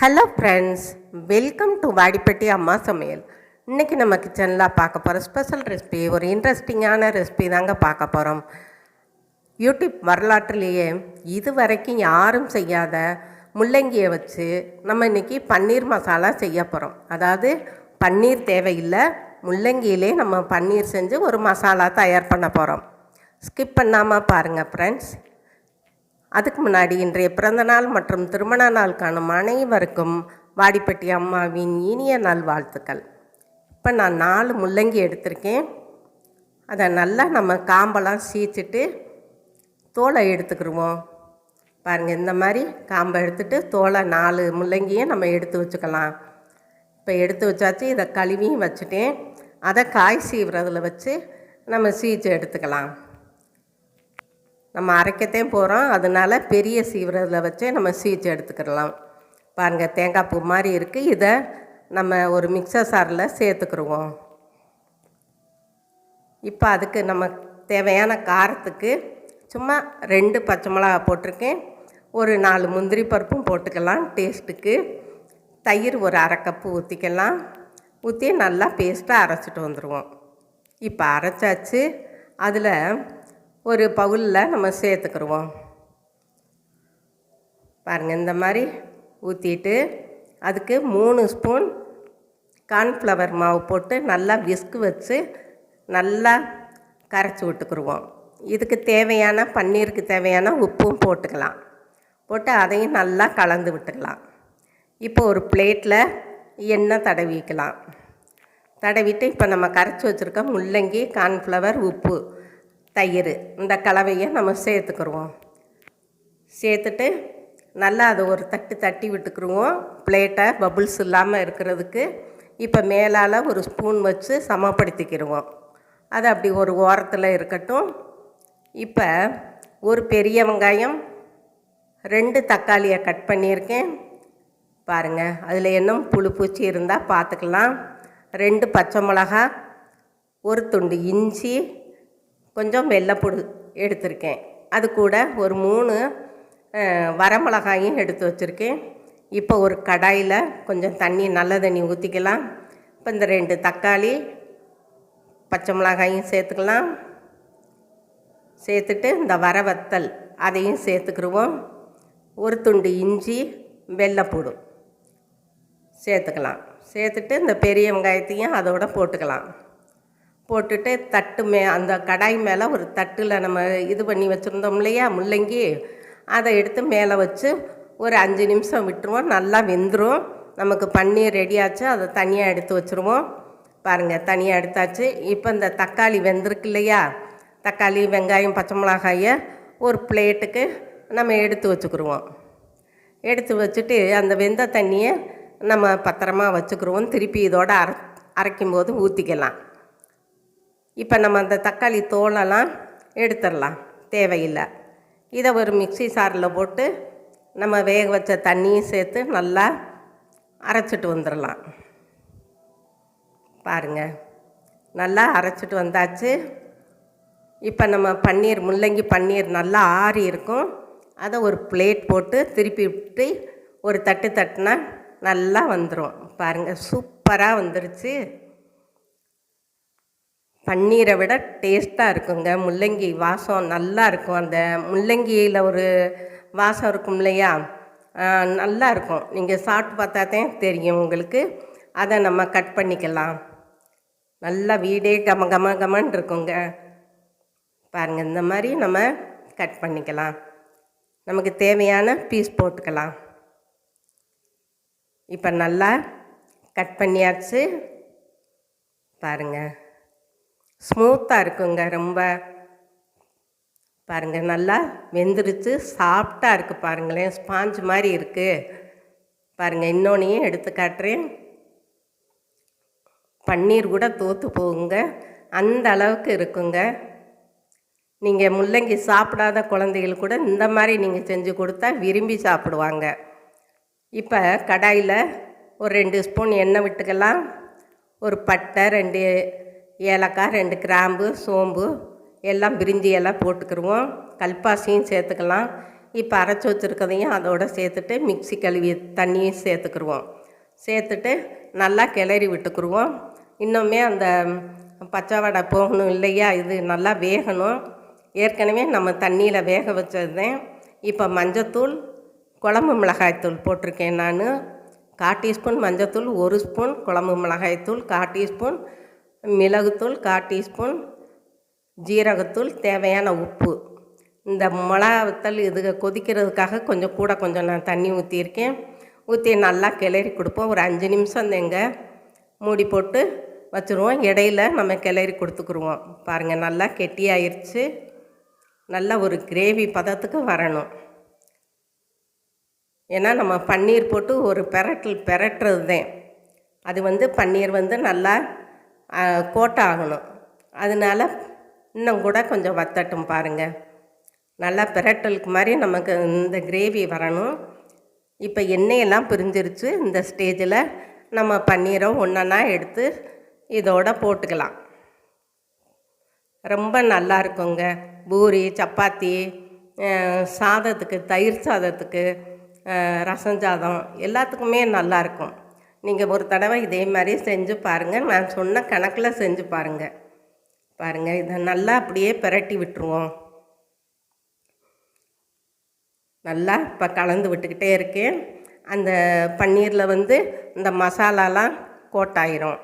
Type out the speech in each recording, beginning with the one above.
Hello friends welcome to Vadipatti அம்மா சமையல் இன்றைக்கி நம்ம கிச்சனில் பார்க்க போகிற ஸ்பெஷல் ரெசிபி ஒரு இன்ட்ரெஸ்டிங்கான ரெசிபி தாங்க பார்க்க போகிறோம் யூடியூப் வரலாற்றுலேயே இது வரைக்கும் யாரும் செய்யாத முள்ளங்கியை வச்சு நம்ம இன்றைக்கி பன்னீர் மசாலா செய்ய போகிறோம் அதாவது பன்னீர் தேவையில்லை முள்ளங்கியிலே நம்ம பன்னீர் செஞ்சு ஒரு மசாலா தயார் பண்ண போகிறோம் ஸ்கிப் பண்ணாமல் பாருங்கள் ஃப்ரெண்ட்ஸ் அதுக்கு முன்னாடி இன்றைய பிறந்தநாள் மற்றும் திருமண நாள் காணும் அனைவருக்கும் வாடிப்பட்டி அம்மாவின் இனிய நல்வாழ்த்துக்கள். இப்போ நான் நாலு முள்ளங்கி எடுத்திருக்கேன். அதை நல்லா நம்ம காம்பெல்லாம் சீச்சிட்டு தோலை எடுத்துக்கிடுவோம் பாருங்கள் இந்த மாதிரி காம்பை எடுத்துட்டு தோலை நாலு முள்ளங்கியும் நம்ம எடுத்து வச்சுக்கலாம். இப்போ எடுத்து வச்சாச்சு இதை கழுவியும் வச்சுட்டேன். அதை காய் சீவுறதில் வச்சு நம்ம சீச்சு எடுத்துக்கலாம். நம்ம அரைக்கத்தையும் போகிறோம் அதனால பெரிய சீவிரத்தில் வச்சு நம்ம சீச்சு எடுத்துக்கிடலாம். பாருங்கள் தேங்காய் பூ மாதிரி இருக்குது இதை நம்ம ஒரு மிக்சர் சாரில் சேர்த்துக்கிடுவோம். இப்போ அதுக்கு நம்ம தேவையான காரத்துக்கு சும்மா ரெண்டு பச்சை மிளகா போட்டிருக்கேன். ஒரு நாலு முந்திரி பருப்பும் போட்டுக்கலாம் டேஸ்ட்டுக்கு. தயிர் ஒரு அரை கப்பு ஊற்றிக்கலாம் ஊற்றி நல்லா பேஸ்ட்டாக அரைச்சிட்டு வந்துடுவோம் இப்போ அரைச்சாச்சு. அதில் ஒரு பவுலில் நம்ம சேர்த்துக்கிடுவோம் பாருங்கள் இந்த மாதிரி ஊற்றிட்டு அதுக்கு மூணு ஸ்பூன் கார்ன்ஃப்ளவர் மாவு போட்டு நல்லா விஸ்கு வச்சு நல்லா கரைச்சி விட்டுக்குருவோம். இதுக்கு தேவையான பன்னீருக்கு தேவையான உப்பும் போட்டுக்கலாம். போட்டு அதையும் நல்லா கலந்து விட்டுக்கலாம். இப்போ ஒரு பிளேட்டில் எண்ணெய் தடவிக்கலாம். தடவிட்டு இப்போ நம்ம கரைச்சி வச்சுருக்க முள்ளங்கி கார்ன்ஃப்ளவர் உப்பு தயிர் இந்த கலவையை நம்ம சேர்த்துக்குருவோம். சேர்த்துட்டு நல்லா அதை ஒரு தட்டு தட்டி விட்டுக்குருவோம். பிளேட்டை பபுள்ஸ் இல்லாமல் இருக்கிறதுக்கு இப்போ மேலால் ஒரு ஸ்பூன் வச்சு சமப்படுத்திக்கிடுவோம் அது அப்படி ஒரு ஓரத்தில் இருக்கட்டும். இப்போ ஒரு பெரிய வெங்காயம் ரெண்டு தக்காளியை கட் பண்ணியிருக்கேன். பாருங்கள் அதில் இன்னும் புழு பூச்சி இருந்தால் பார்த்துக்கலாம். ரெண்டு பச்சை மிளகா ஒரு துண்டு இஞ்சி கொஞ்சம் வெள்ளைப்பூடு எடுத்திருக்கேன். அது கூட ஒரு மூணு வரமிளகாயும் எடுத்து வச்சுருக்கேன். இப்போ ஒரு கடாயில் கொஞ்சம் தண்ணி நல்ல தண்ணி ஊற்றிக்கலாம் இப்போ இந்த ரெண்டு தக்காளி பச்சை மிளகாயும் சேர்த்துக்கலாம். சேர்த்துட்டு இந்த வர வத்தல் அதையும் சேர்த்துக்கிருவோம். ஒரு துண்டு இஞ்சி வெள்ளைப்பூடு சேர்த்துக்கலாம். சேர்த்துட்டு இந்த பெரிய வெங்காயத்தையும் அதோட போட்டுக்கலாம். போட்டுட்டு தட்டு மே அந்த கடாய் மேலே ஒரு தட்டில் நம்ம இது பண்ணி வச்சுருந்தோம் இல்லையா முள்ளங்கி? அதை எடுத்து மேலே வச்சு ஒரு அஞ்சு நிமிஷம் விட்டுருவோம். நல்லா வெந்துடும் நமக்கு பன்னீர் ரெடியாச்சு அதை தனியாக எடுத்து வச்சுருவோம். பாருங்கள் தனியாக எடுத்தாச்சு. இப்போ இந்த தக்காளி வெந்திருக்கு இல்லையா? தக்காளி வெங்காயம் பச்சை மிளகாயை ஒரு பிளேட்டுக்கு நம்ம எடுத்து வச்சுக்கிடுவோம் எடுத்து வச்சுட்டு அந்த வெந்த தண்ணியை நம்ம பத்திரமா வச்சுக்கிருவோம். திருப்பி இதோட அரை அரைக்கும்போது ஊற்றிக்கலாம் இப்போ நம்ம அந்த தக்காளி தோலெல்லாம் எடுத்துடலாம். தேவையில்லை. இதை ஒரு மிக்ஸி சாரில் போட்டு நம்ம வேக வச்ச தண்ணியும் சேர்த்து நல்லா அரைச்சிட்டு வந்துடலாம். பாருங்கள் நல்லா அரைச்சிட்டு வந்தாச்சு. இப்போ நம்ம பன்னீர் முள்ளங்கி பன்னீர் நல்லா ஆறி இருக்கும். அதை ஒரு பிளேட் போட்டு திருப்பி விட்டு ஒரு தட்டு தட்டுனா நல்லா வந்துடும் பாருங்கள் சூப்பராக வந்துருச்சு. பன்னீரை விட டேஸ்ட்டாக இருக்குங்க. முள்ளங்கி வாசம் நல்லா இருக்கும். அந்த முள்ளங்கியில் ஒரு வாசம் இருக்கும் இல்லையா? நல்லா இருக்கும். நீங்கள் சாப்பிட்டு பார்த்தா தான் தெரியும் உங்களுக்கு. அதை நம்ம கட் பண்ணிக்கலாம். நல்லா வீடே கம கம கமன் இருக்குங்க. பாருங்கள் இந்த மாதிரி நம்ம கட் பண்ணிக்கலாம். நமக்கு தேவையான பீஸ் போட்டுக்கலாம். இப்போ நல்லா கட் பண்ணியாச்சு. பாருங்கள் ஸ்மூத்தாக இருக்குங்க ரொம்ப. பாருங்கள் நல்லா வெந்துருச்சு. சாஃப்டாக இருக்குது பாருங்களேன். ஸ்பாஞ்ச் மாதிரி இருக்குது பாருங்கள் இன்னொன்றையும் எடுத்து காட்டுறேன். பன்னீர் கூட தோற்று போகுங்க. அந்த அளவுக்கு இருக்குங்க. நீங்கள் முள்ளங்கி சாப்பிடாத குழந்தைகள் கூட இந்த மாதிரி நீங்கள் செஞ்சு கொடுத்தா விரும்பி சாப்பிடுவாங்க. இப்போ கடாயில் ஒரு ரெண்டு ஸ்பூன் எண்ணெய் விட்டுக்கலாம். ஒரு பட்டை ரெண்டு ஏலக்காய் ரெண்டு கிராம்பு சோம்பு எல்லாம் பிரிஞ்சி எல்லாம் போட்டுக்கிருவோம். கல்பாசியும் சேர்த்துக்கலாம். இப்போ அரைச்சி வச்சுருக்கதையும் அதோட சேர்த்துட்டு மிக்ஸி கழுவி தண்ணியும் சேர்த்துக்குருவோம். சேர்த்துட்டு நல்லா கிளறி விட்டுக்குருவோம். இன்னுமே அந்த பச்சை வடை போகணும் இல்லையா? இது நல்லா வேகணும். ஏற்கனவே நம்ம தண்ணியில் வேக வச்சதுதான் இப்போ மஞ்சத்தூள் குழம்பு மிளகாய்த்தூள் போட்டிருக்கேன் நான். கால் டீஸ்பூன் மஞ்சத்தூள் ஒரு ஸ்பூன் குழம்பு மிளகாய்த்தூள் கால் டீஸ்பூன் மிளகுத்தூள் கால் டீஸ்பூன் ஜீரகத்தூள் தேவையான உப்பு. இந்த மிளகாத்தல் இது கொதிக்கிறதுக்காக கொஞ்சம் கூட கொஞ்சம் நான் தண்ணி ஊற்றியிருக்கேன் ஊற்றி நல்லா கிளறி கொடுப்போம். ஒரு அஞ்சு நிமிஷம் தேங்க மூடி போட்டு வச்சுருவோம். இடையில நம்ம கிளறி கொடுத்துக்குருவோம். பாருங்கள் நல்லா கெட்டியாயிருச்சு. நல்லா ஒரு கிரேவி பதத்துக்கு வரணும். ஏன்னா நம்ம பன்னீர் போட்டு ஒரு பெரட்டல் பெரட்டுறது தான் அது வந்து பன்னீர் வந்து நல்லா கோட்டாகணும். அதனால இன்னும் கூட கொஞ்சம் வத்தட்டும் பாருங்கள் நல்லா பிரட்டலுக்கு மாதிரி நமக்கு இந்த கிரேவி வரணும். இப்போ எண்ணெயெல்லாம் பிரிஞ்சிருச்சு. இந்த ஸ்டேஜில் நம்ம பன்னீரை ஒன்றா எடுத்து இதோட போட்டுக்கலாம். ரொம்ப நல்லா இருக்குங்க. பூரி சப்பாத்தி சாதத்துக்கு தயிர் சாதத்துக்கு ரசம் சாதம் எல்லாத்துக்குமே நல்லாயிருக்கும் நீங்கள் ஒரு தடவை இதே மாதிரி செஞ்சு பாருங்கள் நான் சொன்ன கணக்கில் செஞ்சு பாருங்கள் பாருங்கள் இதை நல்லா அப்படியே பிரட்டி விட்டுருவோம். நல்லா இப்போ கலந்து விட்டுக்கிட்டே இருக்கேன் அந்த பன்னீரில் வந்து இந்த மசாலாலாம் கோட்டாயிரும்.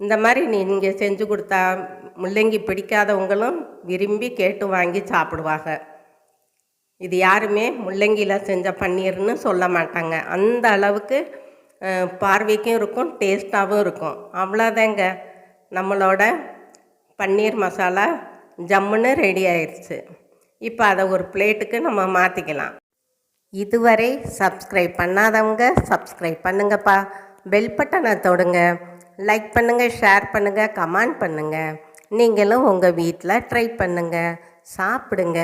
இந்த மாதிரி நீங்கள் செஞ்சு கொடுத்தா முள்ளங்கி பிடிக்காதவங்களும் விரும்பி கேட்டு வாங்கி சாப்பிடுவாங்க. இது யாருமே முள்ளங்கியில் செஞ்ச பன்னீர்னு சொல்ல மாட்டாங்க. அந்த அளவுக்கு பார்வைக்கும் இருக்கும் டேஸ்ட்டாகவும் இருக்கும். அவ்வளோதாங்க. நம்மளோட பன்னீர் மசாலா ஜம்முன்னு ரெடி ஆயிடுச்சு இப்போ அதை ஒரு பிளேட்டுக்கு நம்ம மாற்றிக்கலாம் இதுவரை சப்ஸ்கிரைப் பண்ணாதவங்க சப்ஸ்கிரைப் பண்ணுங்கப்பா. பெல் பட்டனை தொடுங்க. லைக் பண்ணுங்கள் ஷேர் பண்ணுங்கள் கமெண்ட் பண்ணுங்கள் நீங்களும் உங்கள் வீட்டில் ட்ரை பண்ணுங்கள் சாப்பிடுங்க.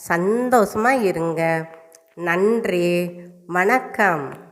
சந்தோஷமாக இருங்க. நன்றி. வணக்கம்.